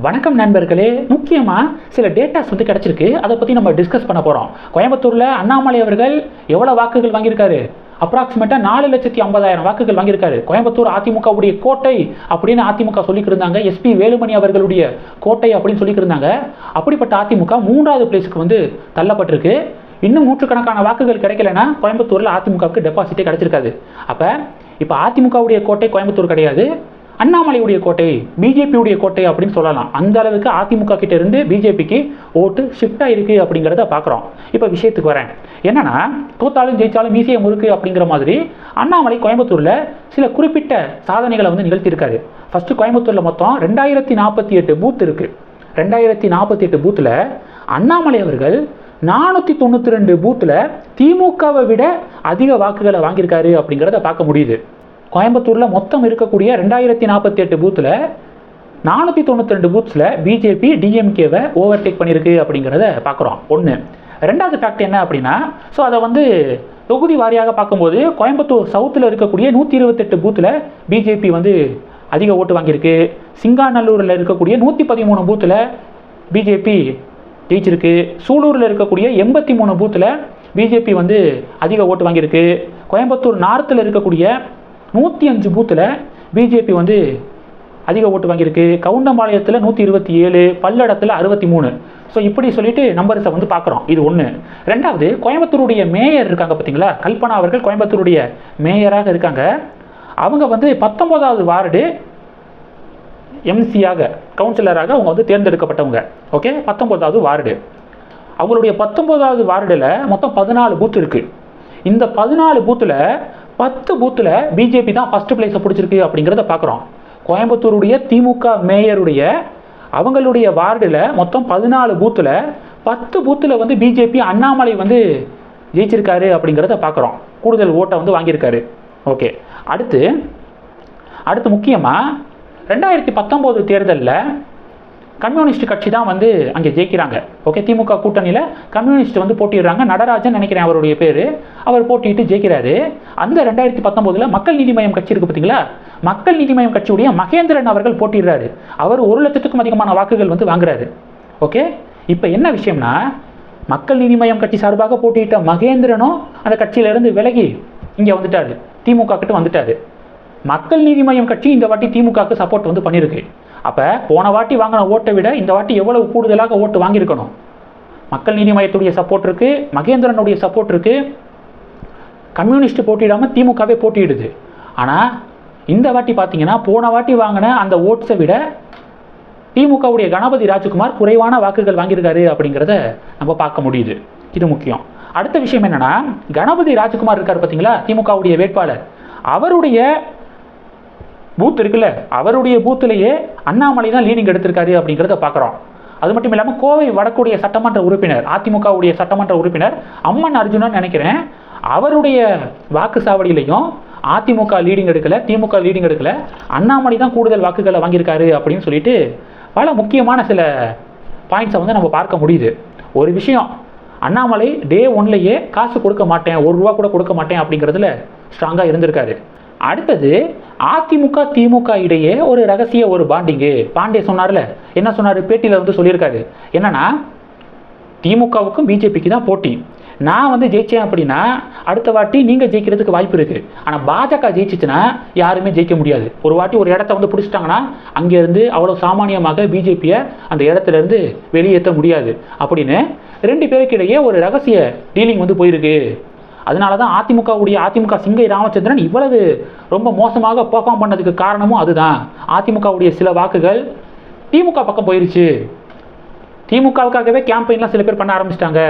வணக்கம் நண்பர்களே. முக்கியமாக சில டேட்டாஸ் வந்து கிடச்சிருக்கு. அதை பற்றி நம்ம டிஸ்கஸ் பண்ண போகிறோம் கோயம்புத்தூரில் அண்ணாமலை அவர்கள் எவ்வளோ வாக்குகள் வாங்கியிருக்காரு? அப்ராக்சிமேட்டாக நாலு லட்சத்தி ஐம்பதாயிரம் வாக்குகள் வாங்கியிருக்காரு. கோயம்புத்தூர் அதிமுகவுடைய கோட்டை அப்படின்னு அதிமுக சொல்லிக்கிட்டு இருந்தாங்க எஸ்பி வேலுமணி அவர்களுடைய கோட்டை அப்படின்னு சொல்லிக்கிட்டு இருந்தாங்க அப்படிப்பட்ட அதிமுக மூன்றாவது பிளேஸுக்கு வந்து தள்ளப்பட்டிருக்கு. இன்னும் நூற்றுக்கணக்கான வாக்குகள் கிடைக்கலன்னா கோயம்புத்தூரில் அதிமுகவுக்கு டெபாசிட்டே கிடச்சிருக்காது. அப்போ இப்போ அதிமுகவுடைய கோட்டை கோயம்புத்தூர் கிடையாது. அண்ணாமலையுடைய கோட்டை பிஜேபியுடைய கோட்டை அப்படின்னு சொல்லலாம். அந்த அளவுக்கு அதிமுக கிட்ட இருந்து பிஜேபிக்கு ஓட்டு ஷிஃப்ட் ஆயிருக்கு அப்படிங்கிறத பார்க்குறோம் இப்போ விஷயத்துக்கு வரேன். என்னன்னா தோத்தாலும் ஜெயிச்சாலும் மீசிய முறுக்கு அப்படிங்கிற மாதிரி அண்ணாமலை கோயம்புத்தூரில் சில குறிப்பிட்ட சாதனைகளை வந்து நிகழ்த்தியிருக்காரு. ஃபர்ஸ்ட் கோயம்புத்தூரில் மொத்தம் ரெண்டாயிரத்தி நாற்பத்தி எட்டு பூத் இருக்கு. ரெண்டாயிரத்தி நாற்பத்தி எட்டு பூத்தில் அண்ணாமலை அவர்கள் நானூற்றி தொண்ணூற்றி ரெண்டு பூத்தில் திமுகவை விட அதிக வாக்குகளை வாங்கியிருக்காரு அப்படிங்கிறத பார்க்க முடியுது. கோயம்புத்தூரில் மொத்தம் இருக்கக்கூடிய ரெண்டாயிரத்தி நாற்பத்தி எட்டு பூத்தில் நானூற்றி தொண்ணூற்றி ரெண்டு பூத்ஸில் பிஜேபி டிஎம்கேவை ஓவர்டேக் பண்ணியிருக்கு அப்படிங்கிறத பார்க்குறோம். ஒன்று ரெண்டாவது ஃபேக்ட் என்ன அப்படின்னா ஸோ அதை வந்து தொகுதி வாரியாக பார்க்கும்போது கோயம்புத்தூர் சவுத்தில் இருக்கக்கூடிய நூற்றி இருபத்தெட்டு பூத்தில் பிஜேபி வந்து அதிக ஓட்டு வாங்கியிருக்கு. சிங்காநல்லூரில் இருக்கக்கூடிய நூற்றி பதிமூணு பூத்தில் பிஜேபி ஜெயிச்சிருக்கு. சூலூரில் இருக்கக்கூடிய எண்பத்தி மூணு பூத்தில் பிஜேபி வந்து அதிக ஓட்டு வாங்கியிருக்கு. கோயம்புத்தூர் நார்த்தில் இருக்கக்கூடிய நூற்றி அஞ்சு பூத்தில் பிஜேபி வந்து அதிக ஓட்டு வாங்கியிருக்கு. கவுண்டம்பாளையத்தில் நூற்றி இருபத்தி ஏழு பல்லடத்தில் அறுபத்தி மூணு ஸோ இப்படி சொல்லிட்டு நம்பர்ஸை வந்து பார்க்குறோம் இது ஒன்று ரெண்டாவது கோயம்புத்தூருடைய மேயர் இருக்காங்க பார்த்தீங்களா கல்பனா அவர்கள் கோயம்புத்தூருடைய மேயராக இருக்காங்க. அவங்க வந்து பத்தொம்போதாவது வார்டு எம்சியாக கவுன்சிலராக அவங்க வந்து தேர்ந்தெடுக்கப்பட்டவங்க. Okay பத்தொம்போதாவது ward. அவங்களுடைய பத்தொம்போதாவது வார்டில் மொத்தம் பதினாலு பூத் இருக்குது இந்த பதினாலு பூத்தில் பத்து பூத்தில் பிஜேபி தான் ஃபஸ்ட்டு பிளேஸை பிடிச்சிருக்கு அப்படிங்கிறத பார்க்குறோம் கோயம்புத்தூருடைய திமுக மேயருடைய அவங்களுடைய வார்டில் மொத்தம் பதினாலு பூத்தில் பத்து பூத்தில் வந்து பிஜேபி அண்ணாமலை வந்து ஜெயிச்சிருக்காரு அப்படிங்கிறத பார்க்குறோம் கூடுதல் ஓட்டை வந்து வாங்கியிருக்காரு. ஓகே அடுத்து அடுத்து முக்கியமாக ரெண்டாயிரத்தி பத்தொம்போது தேர்தலில் கம்யூனிஸ்ட் கட்சி தான் வந்து அங்கே ஜெயிக்கிறாங்க. ஓகே திமுக கூட்டணியில் கம்யூனிஸ்ட் வந்து போட்டிடுறாங்க நடராஜன் நினைக்கிறேன் அவருடைய பேர். அவர் போட்டிட்டு ஜெயிக்கிறாரு. அந்த ரெண்டாயிரத்தி பத்தொம்போதில் மக்கள் நீதி மய்யம் கட்சி இருக்குது பார்த்தீங்களா மக்கள் நீதி மய்யம் கட்சியுடைய மகேந்திரன் அவர்கள் போட்டிடுறாரு அவர் ஒரு லட்சத்துக்கும் அதிகமான வாக்குகள் வந்து வாங்குறாரு. ஓகே இப்போ என்ன விஷயம்னா மக்கள் நீதி மய்யம் கட்சி சார்பாக போட்டியிட்ட மகேந்திரனும் அந்த கட்சியிலேருந்து விலகி இங்கே வந்துட்டாரு. திமுக கிட்ட வந்துட்டாரு. மக்கள் நீதி மய்யம் கட்சி இந்த வாட்டி திமுகவுக்கு சப்போர்ட் வந்து பண்ணியிருக்கு அப்போ போன வாட்டி வாங்கின ஓட்டை விட இந்த வாட்டி எவ்வளவு கூடுதலாக ஓட்டு வாங்கியிருக்கணும்? மக்கள் நீதி மையத்துடைய சப்போர்ட் இருக்குது மகேந்திரனுடைய சப்போர்ட் இருக்குது கம்யூனிஸ்ட் போட்டியிடாமல் திமுகவே போட்டியிடுது. ஆனால் இந்த வாட்டி பார்த்தீங்கன்னா போன வாட்டி வாங்கின அந்த ஓட்ஸை விட திமுகவுடைய கணபதி ராஜ்குமார் குறைவான வாக்குகள் வாங்கியிருக்காரு அப்படிங்கிறத நம்ம பார்க்க முடியுது. இது முக்கியம். அடுத்த விஷயம் என்னன்னா கணபதி ராஜ்குமார் இருக்கார் பார்த்தீங்களா திமுகவுடைய வேட்பாளர். அவருடைய பூத் இருக்குல்ல அவருடைய பூத்திலேயே அண்ணாமலை தான் லீடிங் எடுத்திருக்காரு அப்படிங்கிறத பார்க்குறோம். அது மட்டும் இல்லாமல் கோவை வடக்குடைய சட்டமன்ற உறுப்பினர் அதிமுகவுடைய சட்டமன்ற உறுப்பினர் அம்மன் அர்ஜுனான்னு நினைக்கிறேன் அவருடைய வாக்கு சாவடியிலையும் அதிமுக லீடிங் எடுக்கல திமுக லீடிங் எடுக்கல அண்ணாமலை தான் கூடுதல் வாக்குகளை வாங்கியிருக்காரு அப்படின்னு சொல்லிட்டு பல முக்கியமான சில பாயிண்ட்ஸை வந்து நம்ம பார்க்க முடியுது. ஒரு விஷயம் அண்ணாமலை டே ஒன்லையே காசு கொடுக்க மாட்டேன் ஒரு ரூபா கூட கொடுக்க மாட்டேன் அப்படிங்கிறதுல ஸ்ட்ராங்காக இருந்திருக்காரு. அடுத்தது அதிமுக திமுக இடையே ஒரு ரகசிய ஒரு பாண்டிங்கு பாண்டே சொன்னார்ல என்ன சொன்னார்? பேட்டியில் வந்து சொல்லியிருக்காரு. என்னன்னா திமுகவுக்கும் பிஜேபிக்கு தான் போட்டி. நான் வந்து ஜெயிச்சேன் அப்படின்னா அடுத்த வாட்டி நீங்கள் ஜெயிக்கிறதுக்கு வாய்ப்பு இருக்குது ஆனால் பாஜக ஜெயிச்சிச்சுன்னா யாருமே ஜெயிக்க முடியாது. ஒரு வாட்டி ஒரு இடத்த வந்து பிடிச்சிட்டாங்கன்னா அங்கேருந்து அவ்வளோ சாமானியமாக பிஜேபியை அந்த இடத்துல இருந்து வெளியேற்ற முடியாது. அப்படின்னு ரெண்டு பேருக்கு இடையே ஒரு ரகசிய டீலிங் வந்து போயிருக்கு. அதனால தான் அதிமுகவுடைய அதிமுக சிங்கை ராமச்சந்திரன் இவ்வளவு ரொம்ப மோசமாக பெர்ஃபார்ம் பண்ணதுக்கு காரணமும் அதுதான். அதிமுகவுடைய சில வாக்குகள் திமுக பக்கம் போயிருச்சு. திமுகவுக்காகவே கேம்பெயின்லாம் சில பேர் பண்ண ஆரம்பிச்சிட்டாங்க.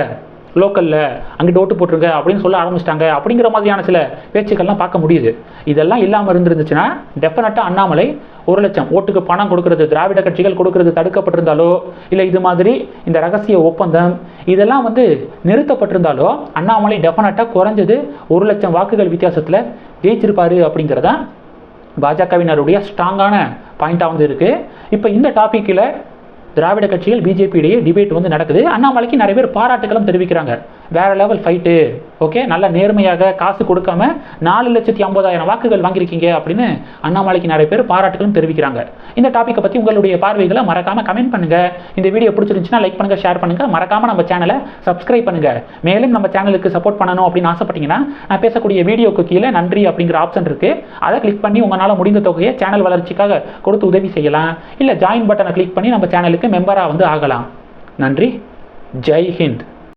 லோக்கலில் அங்கிட்டு ஓட்டு போட்டுருங்க அப்படின்னு சொல்ல ஆரம்பிச்சிட்டாங்க. அப்படிங்கிற மாதிரியான சில பேச்சுக்கள்லாம் பார்க்க முடியுது. இதெல்லாம் இல்லாமல் இருந்துருந்துச்சுன்னா டெஃபினட்டாக அண்ணாமலை ஒரு லட்சம் ஓட்டுக்கு பணம் கொடுக்கறது திராவிட கட்சிகள் கொடுக்கறது தடுக்கப்பட்டிருந்தாலோ இல்லை இது மாதிரி இந்த ரகசிய ஒப்பந்தம் இதெல்லாம் வந்து நிறுத்தப்பட்டிருந்தாலோ அண்ணாமலை டெஃபினட்டாக குறைஞ்சது ஒரு லட்சம் வாக்குகள் வித்தியாசத்தில் ஜெயிச்சிருப்பாரு அப்படிங்கிறதான் பாஜகவினருடைய ஸ்ட்ராங்கான பாயிண்ட்டாக வந்து இருக்குது இப்போ இந்த டாப்பிக்கில் திராவிட கட்சிகள் பிஜேபி இடையே டிபேட் வந்து நடக்குது. அண்ணாமலைக்கு நிறைய பேர் பாராட்டுகளும் தெரிவிக்கிறாங்க. வேற லெவல் ஃபைட்டு ஓகே நல்ல நேர்மையாக காசு கொடுக்காம நாலு லட்சத்தி ஐம்பதாயிரம் வாக்குகள் வாங்கியிருக்கீங்க அப்படின்னு அண்ணாமலைக்கு நிறைய பேர் பாராட்டுகளும் தெரிவிக்கிறாங்க. இந்த டாப்பிக்கை பற்றி உங்களுடைய பார்வைகளை மறக்காம கமெண்ட் பண்ணுங்க. இந்த வீடியோ பிடிச்சிருந்துச்சுன்னா லைக் பண்ணுங்க ஷேர் பண்ணுங்க. மறக்காம நம்ம சேனலை சப்ஸ்கிரைப் பண்ணுங்க. மேலும் நம்ம சேனலுக்கு சப்போர்ட் பண்ணணும் அப்படின்னு ஆசைப்பட்டீங்கன்னா நான் பேசக்கூடிய வீடியோக்கு கீழே நன்றி அப்படிங்கிற ஆப்ஷன் இருக்கு. அதை கிளிக் பண்ணி உங்களால் முடிந்த தொகையை சேனல் வளர்ச்சிக்காக கொடுத்து உதவி செய்யலாம். இல்லை ஜாயின் பட்டனை கிளிக் பண்ணி நம்ம சேனலுக்கு மெம்பராக வந்து ஆகலாம். நன்றி. ஜெய் ஹிந்த்.